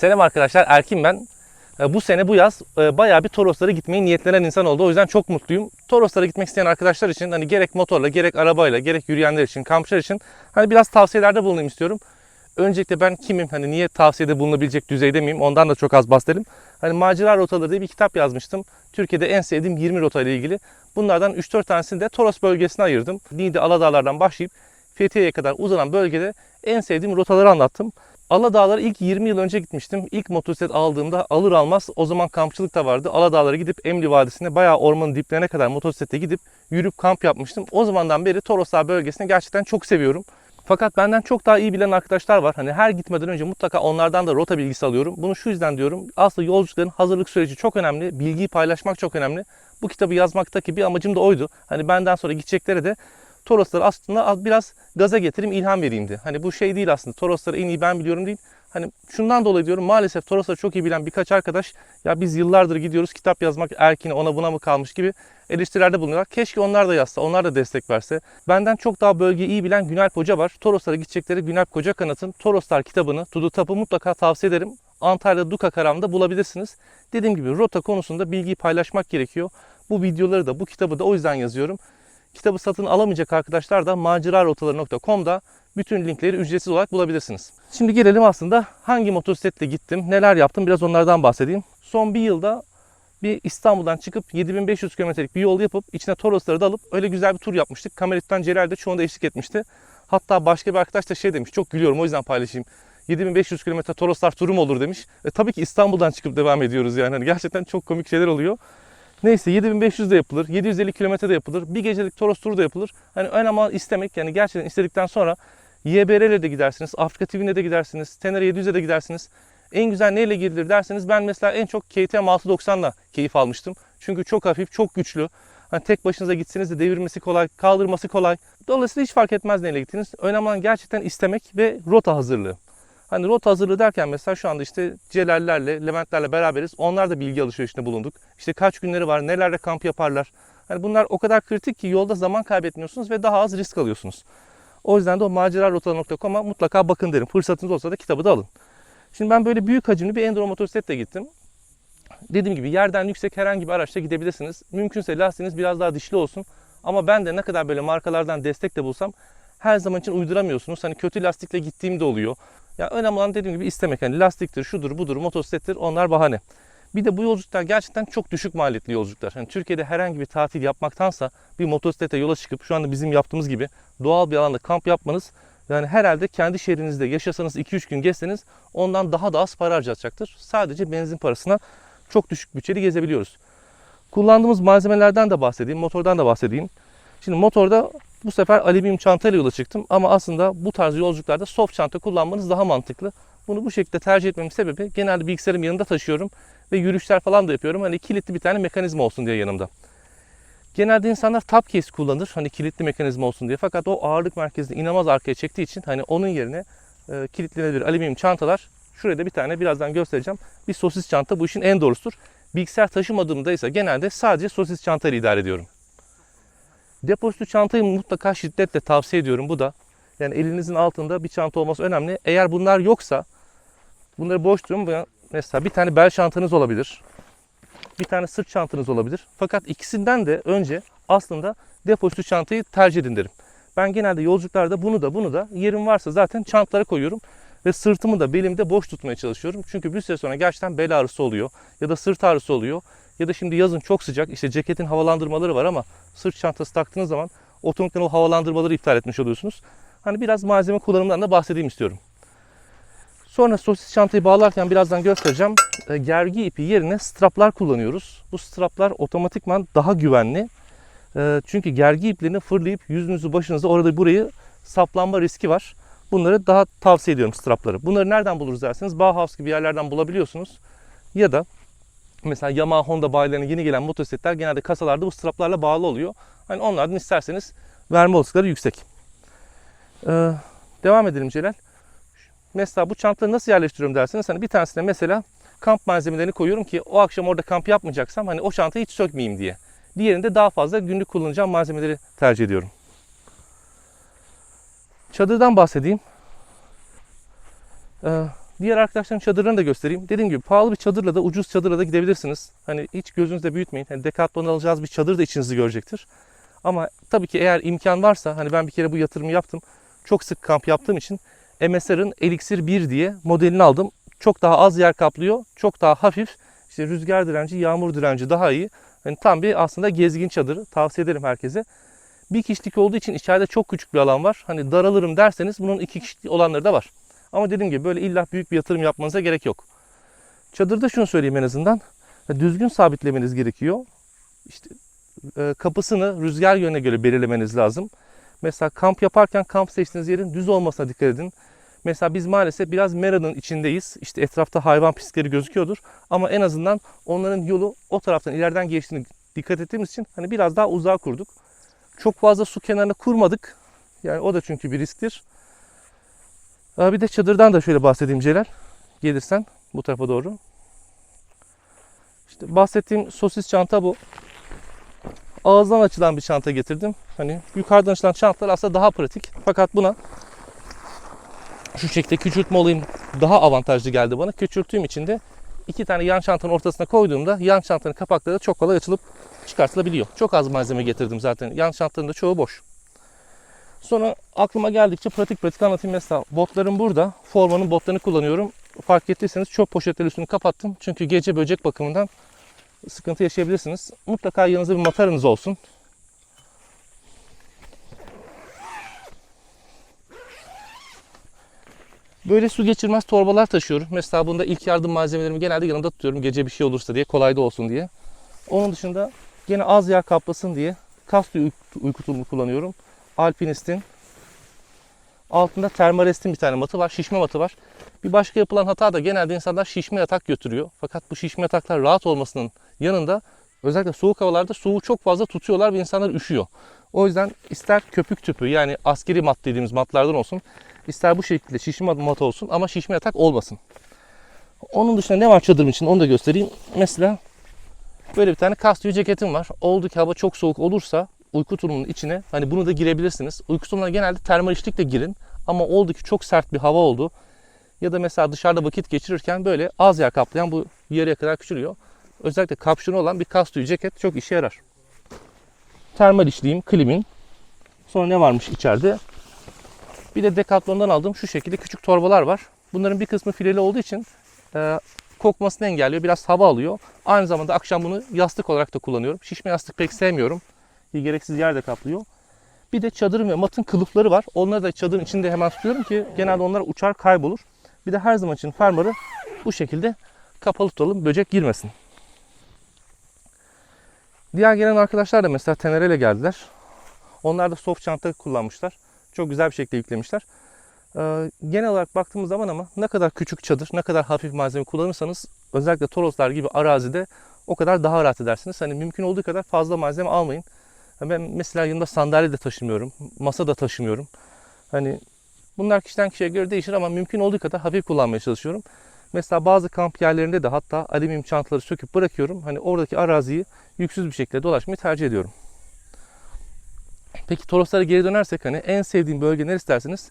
Selam arkadaşlar Erkin ben. E, Bu sene bu yaz e, bayağı bir Toroslara gitmeyi niyetlenen insan oldu. O yüzden çok mutluyum. Toroslara gitmek isteyen arkadaşlar için hani gerek motorla gerek arabayla gerek yürüyenler için kampçılar için hani biraz tavsiyelerde bulunayım istiyorum. Öncelikle ben kimim hani niye tavsiyede bulunabilecek düzeyde miyim ondan da çok az bahsedelim. Hani Macera Rotaları diye bir kitap yazmıştım. Türkiye'de en sevdiğim 20 rota ile ilgili. Bunlardan 3-4 tanesini de Toros bölgesine ayırdım. Niğde Aladağlar'dan başlayıp Fethiye'ye kadar uzanan bölgede en sevdiğim rotaları anlattım. Aladağlara ilk 20 yıl önce gitmiştim. İlk motosiklet aldığımda alır almaz o zaman kampçılık da vardı. Aladağlara gidip Emli Vadisi'ne bayağı ormanın diplerine kadar motosiklete gidip yürüyüp kamp yapmıştım. O zamandan beri Toroslar bölgesini gerçekten çok seviyorum. Fakat benden çok daha iyi bilen arkadaşlar var. Hani her gitmeden önce mutlaka onlardan da rota bilgisi alıyorum. Bunu şu yüzden diyorum. Aslında yolculukların hazırlık süreci çok önemli. Bilgiyi paylaşmak çok önemli. Bu kitabı yazmaktaki bir amacım da oydu. Hani benden sonra gideceklere de Torosları aslında az- biraz gaza getireyim, ilham vereyimdi. Hani bu şey değil aslında. Torosları en iyi ben biliyorum değil. Hani şundan dolayı diyorum maalesef Torosları çok iyi bilen birkaç arkadaş ya biz yıllardır gidiyoruz kitap yazmak erkine ona buna mı kalmış gibi eleştirilerde bulunuyorlar. Keşke onlar da yazsa, onlar da destek verse. Benden çok daha bölgeyi iyi bilen Günalp Hoca var. Toroslara gidecekleri Günalp Koca Kanat'ın Toroslar kitabını, Tudu Tap'ı mutlaka tavsiye ederim. Antalya Duka Karam'da bulabilirsiniz. Dediğim gibi rota konusunda bilgiyi paylaşmak gerekiyor. Bu videoları da bu kitabı da o yüzden yazıyorum. Kitabı satın alamayacak arkadaşlar da macerarotaları.com'da bütün linkleri ücretsiz olarak bulabilirsiniz. Şimdi gelelim aslında hangi motosikletle gittim, neler yaptım biraz onlardan bahsedeyim. Son bir yılda bir İstanbul'dan çıkıp 7500 kilometrelik bir yol yapıp içine Torosları da alıp öyle güzel bir tur yapmıştık. Kamerit'ten Celal de çoğunda eşlik etmişti. Hatta başka bir arkadaş da şey demiş, çok gülüyorum o yüzden paylaşayım. 7500 kilometre Toroslar turu mu olur demiş. E, tabii ki İstanbul'dan çıkıp devam ediyoruz yani. Hani gerçekten çok komik şeyler oluyor. Neyse 7500 de yapılır, 750 kilometre de yapılır, bir gecelik Toros turu da yapılır. Hani ön ama istemek yani gerçekten istedikten sonra YBR'le de gidersiniz, Afrika TV'ne de gidersiniz, Tenere 700'e de gidersiniz. En güzel neyle gidilir derseniz ben mesela en çok KTM 690'la keyif almıştım. Çünkü çok hafif, çok güçlü. Hani tek başınıza gitseniz de devirmesi kolay, kaldırması kolay. Dolayısıyla hiç fark etmez neyle gittiniz. Önemli olan gerçekten istemek ve rota hazırlığı. Hani rota hazırlığı derken mesela şu anda işte Celallerle, Leventlerle beraberiz. Onlar da bilgi alışverişinde bulunduk. İşte kaç günleri var, nelerde kamp yaparlar. Hani bunlar o kadar kritik ki yolda zaman kaybetmiyorsunuz ve daha az risk alıyorsunuz. O yüzden de o macerarotaları.com'a mutlaka bakın derim. Fırsatınız olsa da kitabı da alın. Şimdi ben böyle büyük hacimli bir enduro motosikletle gittim. Dediğim gibi yerden yüksek herhangi bir araçla gidebilirsiniz. Mümkünse lastiğiniz biraz daha dişli olsun. Ama ben de ne kadar böyle markalardan destek de bulsam her zaman için uyduramıyorsunuz. Hani kötü lastikle gittiğim de oluyor. Ya önemli olan dediğim gibi istemek. Hani lastiktir, şudur, budur, motosiklettir onlar bahane. Bir de bu yolculuklar gerçekten çok düşük maliyetli yolculuklar. Hani Türkiye'de herhangi bir tatil yapmaktansa bir motosiklete yola çıkıp şu anda bizim yaptığımız gibi doğal bir alanda kamp yapmanız yani herhalde kendi şehrinizde yaşasanız 2-3 gün gezseniz ondan daha da az para harcatacaktır. Sadece benzin parasına çok düşük bütçeli gezebiliyoruz. Kullandığımız malzemelerden de bahsedeyim, motordan da bahsedeyim. Şimdi motorda bu sefer alüminyum çantayla yola çıktım ama aslında bu tarz yolculuklarda soft çanta kullanmanız daha mantıklı. Bunu bu şekilde tercih etmemin sebebi genelde bilgisayarımı yanında taşıyorum ve yürüyüşler falan da yapıyorum. Hani kilitli bir tane mekanizma olsun diye yanımda. Genelde insanlar top case kullanır hani kilitli mekanizma olsun diye. Fakat o ağırlık merkezini inanılmaz arkaya çektiği için hani onun yerine e, kilitlenebilir alüminyum çantalar. Şuraya da bir tane birazdan göstereceğim. Bir sosis çanta bu işin en doğrusudur. Bilgisayar taşımadığımda ise genelde sadece sosis çantayla idare ediyorum. Depozito çantayı mutlaka şiddetle tavsiye ediyorum. Bu da yani elinizin altında bir çanta olması önemli. Eğer bunlar yoksa bunları boş durun. Mesela bir tane bel çantanız olabilir. Bir tane sırt çantanız olabilir. Fakat ikisinden de önce aslında depozito çantayı tercih edin derim. Ben genelde yolculuklarda bunu da bunu da yerim varsa zaten çantalara koyuyorum. Ve sırtımı da belimde boş tutmaya çalışıyorum. Çünkü bir süre sonra gerçekten bel ağrısı oluyor. Ya da sırt ağrısı oluyor. Ya da şimdi yazın çok sıcak. İşte ceketin havalandırmaları var ama sırt çantası taktığınız zaman otomatikman o havalandırmaları iptal etmiş oluyorsunuz. Hani biraz malzeme kullanımından da bahsedeyim istiyorum. Sonra sosis çantayı bağlarken birazdan göstereceğim. E, Gergi ipi yerine straplar kullanıyoruz. Bu straplar otomatikman daha güvenli. E, Çünkü gergi iplerini fırlayıp yüzünüzü başınızı orada burayı saplanma riski var. Bunları daha tavsiye ediyorum strapları. Bunları nereden buluruz derseniz Bauhaus gibi yerlerden bulabiliyorsunuz. Ya da mesela Yamaha Honda bayilerine yeni gelen motosikletler genelde kasalarda bu straplarla bağlı oluyor. Hani onlardan isterseniz verme olasılıkları yüksek. Ee, devam edelim Celal. Mesela bu çantaları nasıl yerleştiriyorum derseniz hani bir tanesine mesela kamp malzemelerini koyuyorum ki o akşam orada kamp yapmayacaksam hani o çantayı hiç sökmeyeyim diye. Diğerinde daha fazla günlük kullanacağım malzemeleri tercih ediyorum. Çadırdan bahsedeyim. Ee, Diğer arkadaşlarım çadırlarını da göstereyim. Dediğim gibi pahalı bir çadırla da ucuz çadırla da gidebilirsiniz. Hani hiç gözünüzde büyütmeyin. Hani Decathlon alacağız bir çadır da içinizi görecektir. Ama tabii ki eğer imkan varsa hani ben bir kere bu yatırımı yaptım. Çok sık kamp yaptığım için MSR'ın Elixir 1 diye modelini aldım. Çok daha az yer kaplıyor. Çok daha hafif. İşte rüzgar direnci, yağmur direnci daha iyi. Hani tam bir aslında gezgin çadırı. Tavsiye ederim herkese. Bir kişilik olduğu için içeride çok küçük bir alan var. Hani daralırım derseniz bunun iki kişilik olanları da var. Ama dediğim gibi böyle illa büyük bir yatırım yapmanıza gerek yok. Çadırda şunu söyleyeyim en azından. Düzgün sabitlemeniz gerekiyor. İşte e, kapısını rüzgar yönüne göre belirlemeniz lazım. Mesela kamp yaparken kamp seçtiğiniz yerin düz olmasına dikkat edin. Mesela biz maalesef biraz meranın içindeyiz. İşte etrafta hayvan pistleri gözüküyordur. Ama en azından onların yolu o taraftan ileriden geçtiğini dikkat ettiğimiz için hani biraz daha uzağa kurduk. Çok fazla su kenarına kurmadık. Yani o da çünkü bir risktir. Bir de çadırdan da şöyle bahsedeyim Celal. Gelirsen bu tarafa doğru. İşte bahsettiğim sosis çanta bu. Ağızdan açılan bir çanta getirdim. Hani yukarıdan açılan çantalar aslında daha pratik. Fakat buna şu şekilde küçültme olayım daha avantajlı geldi bana. Küçülttüğüm için de iki tane yan çantanın ortasına koyduğumda yan çantanın kapakları çok kolay açılıp çıkartılabiliyor. Çok az malzeme getirdim zaten. Yan çantanın da çoğu boş. Sonra aklıma geldikçe pratik pratik anlatayım. Mesela botlarım burada. Formanın botlarını kullanıyorum. Fark ettiyseniz çöp poşetleri üstünü kapattım. Çünkü gece böcek bakımından sıkıntı yaşayabilirsiniz. Mutlaka yanınızda bir mataranız olsun. Böyle su geçirmez torbalar taşıyorum. Mesela bunda ilk yardım malzemelerimi genelde yanımda tutuyorum. Gece bir şey olursa diye, kolay da olsun diye. Onun dışında gene az yer kaplasın diye kast uyku, uyku tulumu kullanıyorum. Alpinist'in altında termalestin bir tane matı var, şişme matı var. Bir başka yapılan hata da genelde insanlar şişme yatak götürüyor. Fakat bu şişme yataklar rahat olmasının yanında özellikle soğuk havalarda soğuğu çok fazla tutuyorlar ve insanlar üşüyor. O yüzden ister köpük tüpü yani askeri mat dediğimiz matlardan olsun, ister bu şekilde şişme mat olsun ama şişme yatak olmasın. Onun dışında ne var çadırım için onu da göstereyim. Mesela böyle bir tane kastiyo ceketim var. Oldu ki hava çok soğuk olursa uyku tulumunun içine hani bunu da girebilirsiniz. Uyku tulumuna genelde termal içlikle girin. Ama oldu ki çok sert bir hava oldu. Ya da mesela dışarıda vakit geçirirken böyle az yer kaplayan bu yarıya kadar küçülüyor. Özellikle kapşonu olan bir kastiyo ceket çok işe yarar. Termal içliğim, klimin. Sonra ne varmış içeride? Bir de Decathlon'dan aldığım şu şekilde küçük torbalar var. Bunların bir kısmı fileli olduğu için e, kokmasını engelliyor. Biraz hava alıyor. Aynı zamanda akşam bunu yastık olarak da kullanıyorum. Şişme yastık pek sevmiyorum. Bir gereksiz yer de kaplıyor. Bir de çadırın ve matın kılıfları var. Onları da çadırın içinde hemen tutuyorum ki genelde onlar uçar kaybolur. Bir de her zaman için fermuarı bu şekilde kapalı tutalım. Böcek girmesin. Diğer gelen arkadaşlar da mesela Tenere'yle geldiler. Onlar da soft çanta kullanmışlar. Çok güzel bir şekilde yüklemişler. Ee, genel olarak baktığımız zaman ama ne kadar küçük çadır, ne kadar hafif malzeme kullanırsanız özellikle Toroslar gibi arazide o kadar daha rahat edersiniz. Hani mümkün olduğu kadar fazla malzeme almayın. Ben mesela yanımda sandalye de taşımıyorum, masa da taşımıyorum. Hani bunlar kişiden kişiye göre değişir ama mümkün olduğu kadar hafif kullanmaya çalışıyorum. Mesela bazı kamp yerlerinde de hatta alüminyum çantaları söküp bırakıyorum. Hani oradaki araziyi yüksüz bir şekilde dolaşmayı tercih ediyorum. Peki Toroslara geri dönersek hani en sevdiğim bölge neresi derseniz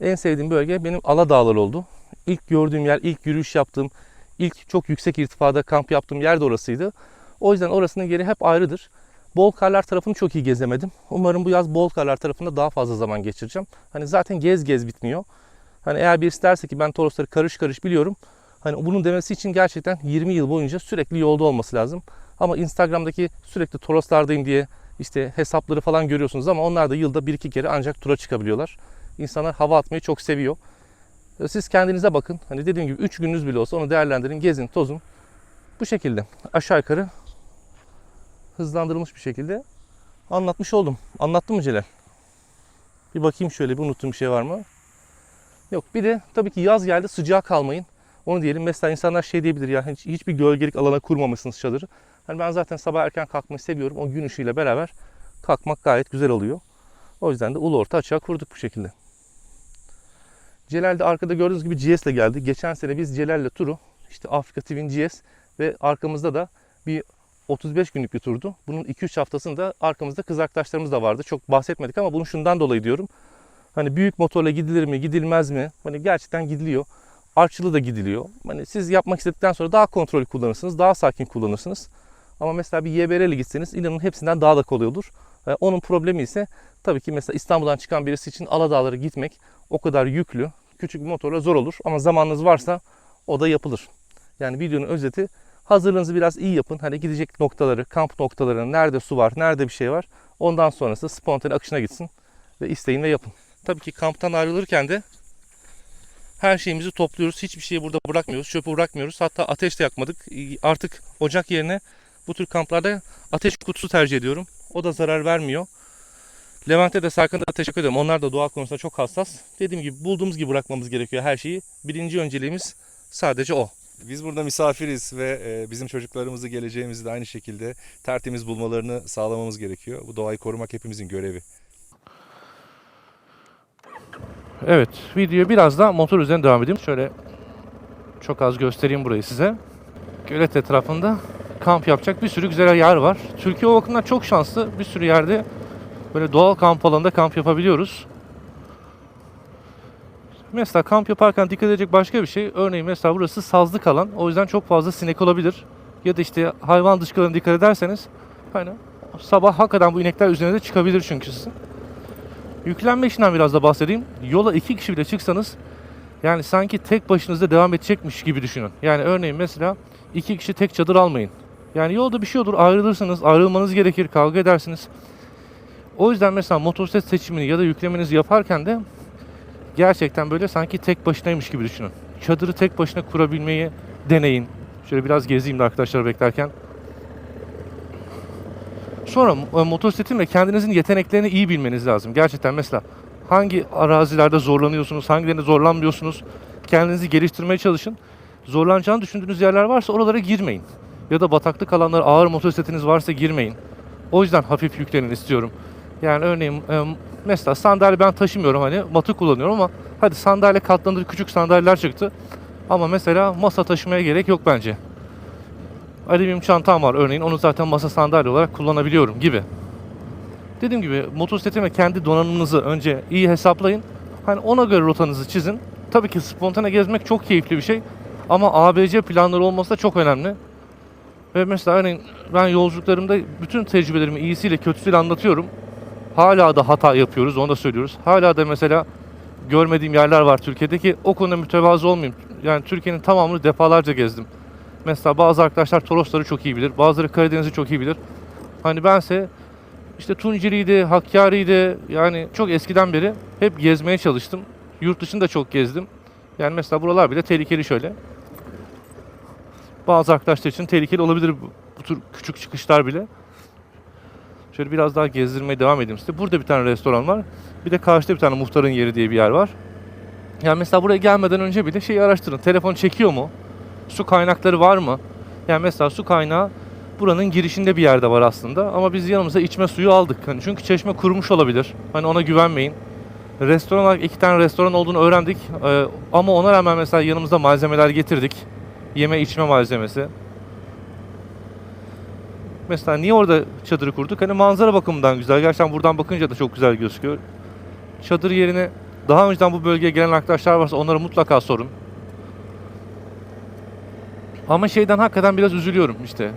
en sevdiğim bölge benim Ala Dağları oldu. İlk gördüğüm yer, ilk yürüyüş yaptığım, ilk çok yüksek irtifada kamp yaptığım yer de orasıydı. O yüzden orasının yeri hep ayrıdır. Bol karlar tarafını çok iyi gezemedim. Umarım bu yaz bol karlar tarafında daha fazla zaman geçireceğim. Hani zaten gez gez bitmiyor. Hani eğer birisi derse ki ben Torosları karış karış biliyorum. Hani bunun demesi için gerçekten 20 yıl boyunca sürekli yolda olması lazım. Ama Instagram'daki sürekli Toroslardayım diye işte hesapları falan görüyorsunuz ama onlar da yılda bir iki kere ancak tura çıkabiliyorlar. İnsanlar hava atmayı çok seviyor. Siz kendinize bakın. Hani dediğim gibi 3 gününüz bile olsa onu değerlendirin, gezin, tozun. Bu şekilde aşağı yukarı hızlandırılmış bir şekilde anlatmış oldum. Anlattım mı Celal? Bir bakayım şöyle bir unuttuğum bir şey var mı? Yok bir de tabii ki yaz geldi sıcağa kalmayın. Onu diyelim mesela insanlar şey diyebilir ya hiç, hiçbir gölgelik alana kurmamışsınız çadırı. Hani ben zaten sabah erken kalkmayı seviyorum. O gün ışığıyla beraber kalkmak gayet güzel oluyor. O yüzden de ulu orta açığa kurduk bu şekilde. Celal de arkada gördüğünüz gibi GS ile geldi. Geçen sene biz Celal'le turu işte Afrika Twin GS ve arkamızda da bir 35 günlük bir turdu. Bunun 2-3 haftasında arkamızda kız arkadaşlarımız da vardı. Çok bahsetmedik ama bunu şundan dolayı diyorum. Hani büyük motorla gidilir mi, gidilmez mi? Hani gerçekten gidiliyor. artçılı da gidiliyor. Hani siz yapmak istedikten sonra daha kontrollü kullanırsınız, daha sakin kullanırsınız. Ama mesela bir YBR'le gitseniz inanın hepsinden daha da kolay olur. Ee, onun problemi ise tabii ki mesela İstanbul'dan çıkan birisi için Aladağlara gitmek o kadar yüklü, küçük bir motorla zor olur. Ama zamanınız varsa o da yapılır. Yani videonun özeti hazırlığınızı biraz iyi yapın. Hani gidecek noktaları, kamp noktalarının nerede su var, nerede bir şey var. Ondan sonrası spontane akışına gitsin ve isteyin ve yapın. Tabii ki kamptan ayrılırken de her şeyimizi topluyoruz. Hiçbir şeyi burada bırakmıyoruz. Çöpü bırakmıyoruz. Hatta ateş de yakmadık. Artık ocak yerine bu tür kamplarda ateş kutusu tercih ediyorum. O da zarar vermiyor. Levent'e de Serkan'a da teşekkür ederim. Onlar da doğa konusunda çok hassas. Dediğim gibi bulduğumuz gibi bırakmamız gerekiyor her şeyi. Birinci önceliğimiz sadece o. Biz burada misafiriz ve e, bizim çocuklarımızı geleceğimizi de aynı şekilde tertemiz bulmalarını sağlamamız gerekiyor. Bu doğayı korumak hepimizin görevi. Evet, videoya biraz da motor üzerine devam edeyim. Şöyle çok az göstereyim burayı size. Gölet etrafında kamp yapacak bir sürü güzel yer var. Türkiye o bakımdan çok şanslı. Bir sürü yerde böyle doğal kamp alanında kamp yapabiliyoruz. Mesela kamp yaparken dikkat edecek başka bir şey. Örneğin mesela burası sazlık alan. O yüzden çok fazla sinek olabilir. Ya da işte hayvan dışkılarına dikkat ederseniz hani sabah hakikaten bu inekler üzerine çıkabilir çünkü sizin. Yüklenme işinden biraz da bahsedeyim. Yola iki kişi bile çıksanız yani sanki tek başınıza devam edecekmiş gibi düşünün. Yani örneğin mesela iki kişi tek çadır almayın. Yani yolda bir şey olur ayrılırsınız, ayrılmanız gerekir, kavga edersiniz. O yüzden mesela motosiklet seçimini ya da yüklemenizi yaparken de gerçekten böyle sanki tek başınaymış gibi düşünün. Çadırı tek başına kurabilmeyi deneyin. Şöyle biraz gezeyim de arkadaşlar beklerken. Sonra e, motosikletin ve kendinizin yeteneklerini iyi bilmeniz lazım. Gerçekten mesela hangi arazilerde zorlanıyorsunuz, hangilerinde zorlanmıyorsunuz. Kendinizi geliştirmeye çalışın. Zorlanacağını düşündüğünüz yerler varsa oralara girmeyin. Ya da bataklık alanlara ağır motosikletiniz varsa girmeyin. O yüzden hafif yüklenin istiyorum. Yani örneğin e, mesela sandalye ben taşımıyorum hani matı kullanıyorum ama hadi sandalye katlanır küçük sandalyeler çıktı. Ama mesela masa taşımaya gerek yok bence. Alüminyum çantam var örneğin onu zaten masa sandalye olarak kullanabiliyorum gibi. Dediğim gibi motosikletin ve kendi donanımınızı önce iyi hesaplayın. Hani ona göre rotanızı çizin. Tabii ki spontane gezmek çok keyifli bir şey. Ama ABC planları olması da çok önemli. Ve mesela örneğin ben yolculuklarımda bütün tecrübelerimi iyisiyle kötüsüyle anlatıyorum. Hala da hata yapıyoruz onu da söylüyoruz. Hala da mesela görmediğim yerler var Türkiye'deki. O konuda mütevazı olmayayım. Yani Türkiye'nin tamamını defalarca gezdim. Mesela bazı arkadaşlar Torosları çok iyi bilir. Bazıları Karadeniz'i çok iyi bilir. Hani bense işte Tunceli'ydi, Hakkari'ydi yani çok eskiden beri hep gezmeye çalıştım. Yurt dışında da çok gezdim. Yani mesela buralar bile tehlikeli şöyle. Bazı arkadaşlar için tehlikeli olabilir bu tür küçük çıkışlar bile. Şöyle biraz daha gezdirmeye devam edeyim size. Burada bir tane restoran var. Bir de karşıda bir tane muhtarın yeri diye bir yer var. Yani mesela buraya gelmeden önce bile şeyi araştırın. Telefon çekiyor mu? Su kaynakları var mı? Yani mesela su kaynağı buranın girişinde bir yerde var aslında. Ama biz yanımıza içme suyu aldık. Hani çünkü çeşme kurumuş olabilir. Hani ona güvenmeyin. Restoran iki tane restoran olduğunu öğrendik. Ee, ama ona rağmen mesela yanımızda malzemeler getirdik. Yeme içme malzemesi. Mesela niye orada çadırı kurduk? Hani manzara bakımından güzel. Gerçekten buradan bakınca da çok güzel gözüküyor. Çadır yerine daha önceden bu bölgeye gelen arkadaşlar varsa onlara mutlaka sorun. Ama şeyden hakikaten biraz üzülüyorum işte.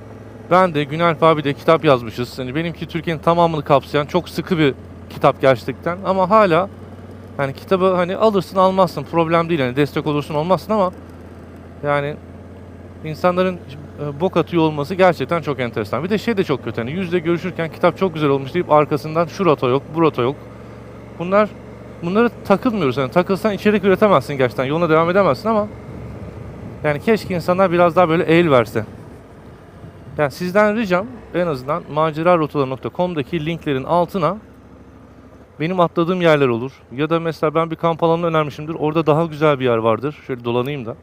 Ben de Güney abi de kitap yazmışız. Hani benimki Türkiye'nin tamamını kapsayan çok sıkı bir kitap gerçekten. Ama hala hani kitabı hani alırsın almazsın problem değil. Hani destek olursun olmazsın ama yani insanların bok atıyor olması gerçekten çok enteresan. Bir de şey de çok kötü. Hani yüzde görüşürken kitap çok güzel olmuş deyip arkasından şu rota yok, bu rota yok. Bunlar bunları takılmıyoruz. Yani takılsan içerik üretemezsin gerçekten. Yoluna devam edemezsin ama yani keşke insanlar biraz daha böyle eğil verse. Yani sizden ricam en azından macerarotaları.com'daki linklerin altına benim atladığım yerler olur. Ya da mesela ben bir kamp alanını önermişimdir. Orada daha güzel bir yer vardır. Şöyle dolanayım da.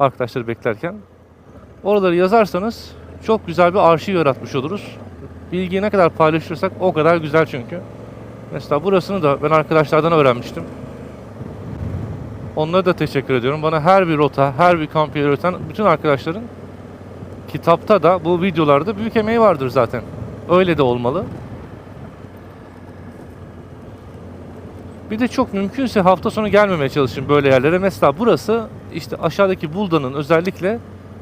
Arkadaşları beklerken. Oraları yazarsanız çok güzel bir arşiv yaratmış oluruz. Bilgiyi ne kadar paylaşırsak o kadar güzel çünkü. Mesela burasını da ben arkadaşlardan öğrenmiştim. Onlara da teşekkür ediyorum. Bana her bir rota, her bir kamp yeri öğreten bütün arkadaşların kitapta da bu videolarda büyük emeği vardır zaten. Öyle de olmalı. Bir de çok mümkünse hafta sonu gelmemeye çalışın böyle yerlere. Mesela burası işte aşağıdaki Bulda'nın özellikle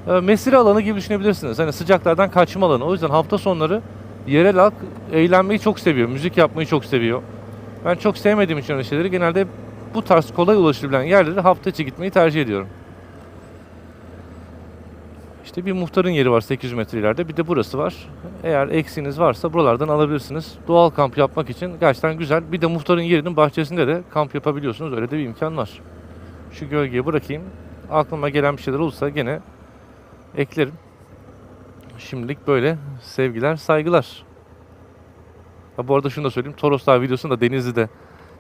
mesire alanı gibi düşünebilirsiniz. Hani sıcaklardan kaçma alanı. O yüzden hafta sonları yerel halk eğlenmeyi çok seviyor. Müzik yapmayı çok seviyor. Ben çok sevmediğim için öyle şeyleri genelde bu tarz kolay ulaşılabilen yerlere hafta içi gitmeyi tercih ediyorum. İşte bir muhtarın yeri var 800 metre ileride. Bir de burası var. Eğer eksiğiniz varsa buralardan alabilirsiniz. Doğal kamp yapmak için gerçekten güzel. Bir de muhtarın yerinin bahçesinde de kamp yapabiliyorsunuz. Öyle de bir imkan var. Şu gölgeye bırakayım. Aklıma gelen bir şeyler olursa gene eklerim. Şimdilik böyle. Sevgiler, saygılar. Ha, bu arada şunu da söyleyeyim. Toros Dağı videosunu da Denizli'de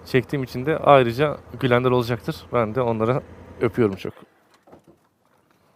çektiğim için de ayrıca gülenler olacaktır. Ben de onlara öpüyorum çok.